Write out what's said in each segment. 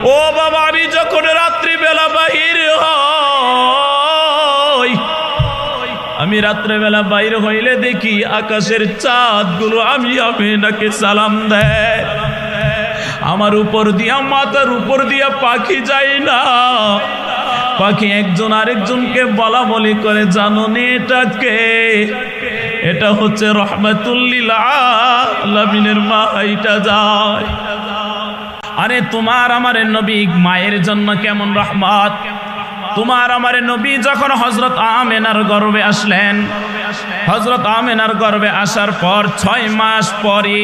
ও বাবা, আমি যখন রাত্রিবেলা বাহির হই, আমি রাত্রেবেলা বাইর হইলে দেখি আকাশের চাঁদগুলো আমি আমি আমিনাকে সালাম দেয়। আমার উপর দিয়া, মাথার উপর দিয়া পাখি যায় না। পাখি একজন আরেকজনকে বলা বলি করে, জানো এটাকে? এটা হচ্ছে রহমাতুল্লিল আলামিনের মা, এটা যায়। আরে তোমার আমার নবী মায়ের জন্য কেমন রহমত? তোমার আমার নবী যখন হজরত আমেনার গর্বে আসলেন হজরত আমেনার গর্বে আসার পর ছয় মাস পরে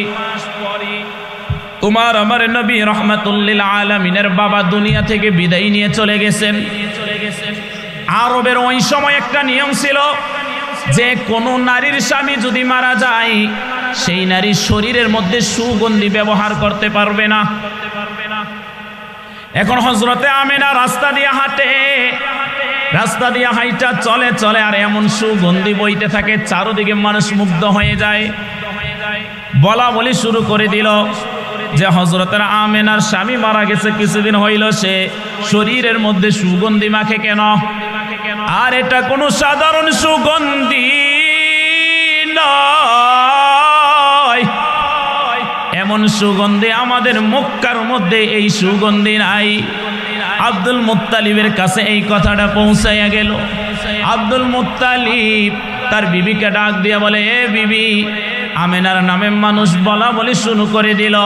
তোমার আমার নবী রহমতুল্লিল আলমিনের বাবা দুনিয়া থেকে বিদায় নিয়ে চলে গেছেন। আরবের ওই সময় একটা নিয়ম ছিল যে কোনো নারীর স্বামী যদি মারা যায়, সেই নারীর শরীরের মধ্যে সুগন্ধি ব্যবহার করতে পারবে না। এখন হজরতে আমেনা রাস্তা দিয়ে হাঁটে। রাস্তা দিয়ে হাইটা চলে চলে, আর এমন সুগন্ধি বইতে থাকে, চারোদিকে মানুষ মুগ্ধ হয়ে যায়। বলা বলি শুরু করে দিল যে হজরতের আমেনার স্বামী মারা গেছে, কিছুদিন হইল সে শরীরের মধ্যে সুগন্ধি মাখে কেন? আর এটা কোনো সাধারণ সুগন্ধি নয়। এমন সুগন্ধি আমাদের মক্কার মধ্যে এই সুগন্ধি নাই। আব্দুল মুত্তালিবের কাছে এই কথাটা পৌঁছাইয়া গেল। আব্দুল মুত্তালিব তার বিবিকে ডাক দিয়ে বলে, এ বিবি, আমেনার নামে মানুষ বলা বলি শুরু করে দিল।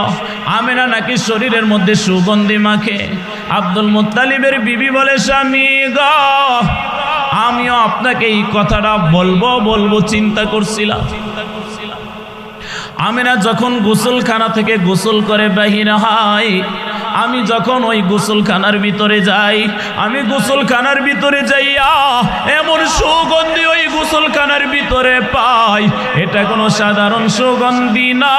আমেনা নাকি শরীরের মধ্যে সুগন্ধি মাখে? আব্দুল মুত্তালিবের বিবি বলে, স্বামী গ, আমিও আপনাকে এই কথাটা বলব বলব, চিন্তা করছিলাম। আমিনা যখন গোসলখানা থেকে গোসল করে বাহির হয়, আমি যখন ওই গোসলখানার ভিতরে যাই, আমি গোসলখানার ভিতরে যাইয়া এমন সুগন্ধি ওই গোসলখানার ভিতরে পাই। এটা কোনো সাধারণ সুগন্ধি না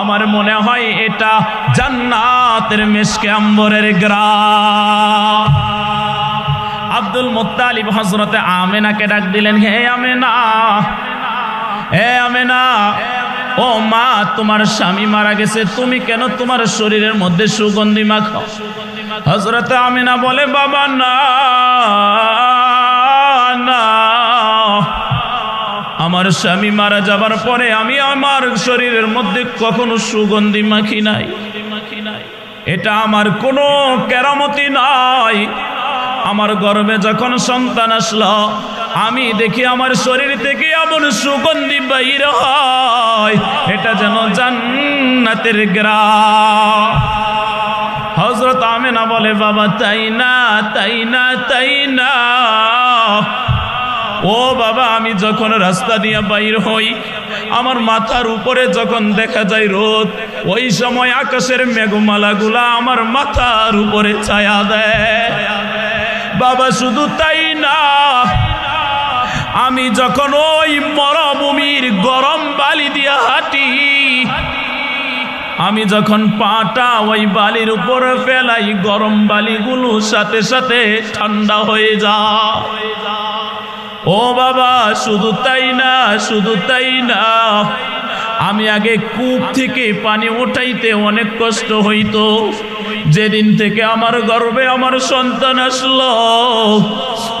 আমার মনে হয় এটা জান্নাতের মেশকে আম্বরের গ্রাম। আব্দুল মুত্তালিব হজরতে আমেনাকে ডাক দিলেন, হে আমেনা হে আমেনা, ও মা, তোমার স্বামী মারা গেছে, তুমি কেন তোমার শরীরের মধ্যে সুগন্ধি মাখো হজরতে আমিনা বলে, বাবা, না না। আমার স্বামী মারা যাবার পরে আমি আমার শরীরের মধ্যে কখনো সুগন্ধি মাখি নাই। এটা আমার কোনো কেরামতি নাই। আমার গর্বে যখন সন্তান আসলো আমি দেখি আমার শরীর থেকে এমন সুগন্ধি বাইর হয়। এটা যেন জান্নাতের গ্রাম। হজরত আমেনা বলে, বাবা, তাই না তাই না তাই না। ও বাবা, আমি যখন রাস্তা দিয়ে বাইর হই, আমার মাথার উপরে যখন দেখা যায় রোদ, ওই সময় আকাশের মেঘমালাগুলা আমার মাথার উপরে ছায়া দেয়। বাবা, শুধু তাই আমি যখন ওই মরভূমির গরম বালি দিয়া হাঁটি, আমি যখন পাটা ওই বালির উপরে ফেলাই, গরম বালিগুলো সাথে সাথে ঠান্ডা হয়ে যায় ও বাবা, শুধু তাই না, শুধু তাই না, আমি আগে কূপ থেকে পানি উঠাইতে অনেক কষ্ট হইতো। যেদিন থেকে আমার গর্বে আমার সন্তান আসলো,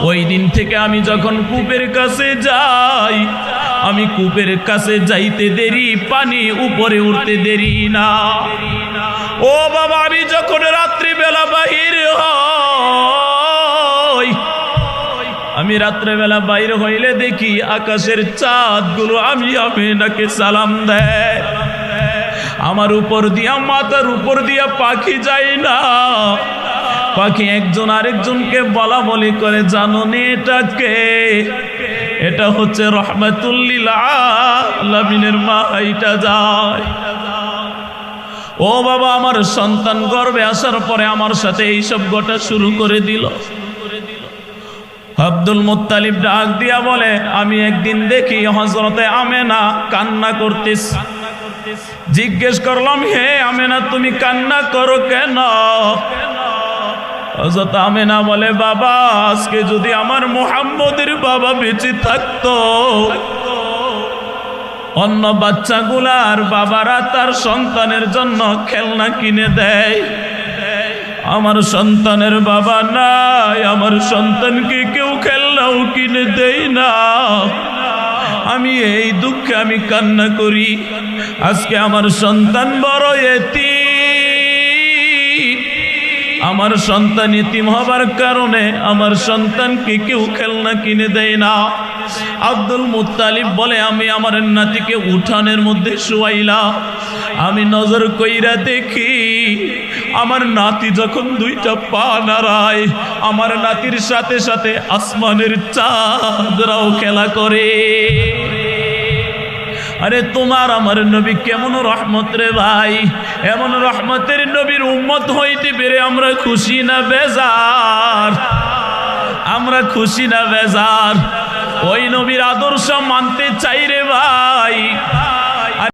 ওই দিন থেকে আমি যখন কূপের কাছে যাই, আমি কূপের কাছে যাইতে দেরি, পানি উপরে উঠতে দেরি না। ও বাবা, আমি যখন রাত্রিবেলা বাহির আমি রাত্রেবেলা বাইরে হইলে দেখি আকাশের চাঁদগুলো আমি আমিনাকে সালাম দেয়। আমার উপর দিয়া মাথার উপর দিয়া পাখি যায় না। পাখি একজন আরেকজনকে বলা বলি করে, জানো এটাকে এটা হচ্ছে রহমাতুল্লিল মা, এটা যায়। ও বাবা, আমার সন্তান গর্বে আসার পরে আমার সাথে এইসব গোটা শুরু করে দিল। আব্দুল মুত্তালিব ডাক দিয়া বলে, আমি একদিন দেখি হজরতে আমেনা কান্না করতিস জিজ্ঞেস করলাম, হে আমেনা, তুমি কান্না করো কেন? হজরত আমেনা বলে, বাবা, আজকে যদি আমার মোহাম্মদের বাবা বেঁচে থাকতো, অন্য বাচ্চাগুলার বাবারা তার সন্তানের জন্য খেলনা কিনে দেয়। আমার সন্তানের বাবা নাই, আমার সন্তানকে কেউ খেলনাও কিনে দেয় না। আমি এই দুঃখে আমি কান্না করি। আজকে আমার সন্তান বড় এতি আমার সন্তান ইতিম হবার কারণে আমার সন্তানকে কেউ খেলনা কিনে দেয় না। আব্দুল মুত্তালিব বলে, আমি আমার নাতিকে উঠানের মধ্যে শুয়াইলাম। আমি নজর কইরা দেখি আমার নাতি যখন দুইটা পা নাড়ায়, আমার নাতির সাথে সাথে আসমানের চাঁদরাও খেলা করে। আরে তোমার আমার নবী কেমন রহমত রে ভাই? এমন রহমতের নবীর উম্মত হইতে পেরে আমরা খুশি না বেজার? আমরা খুশি না বেজার? ওই নবীর আদর্শ মানতে চাই রে ভাই।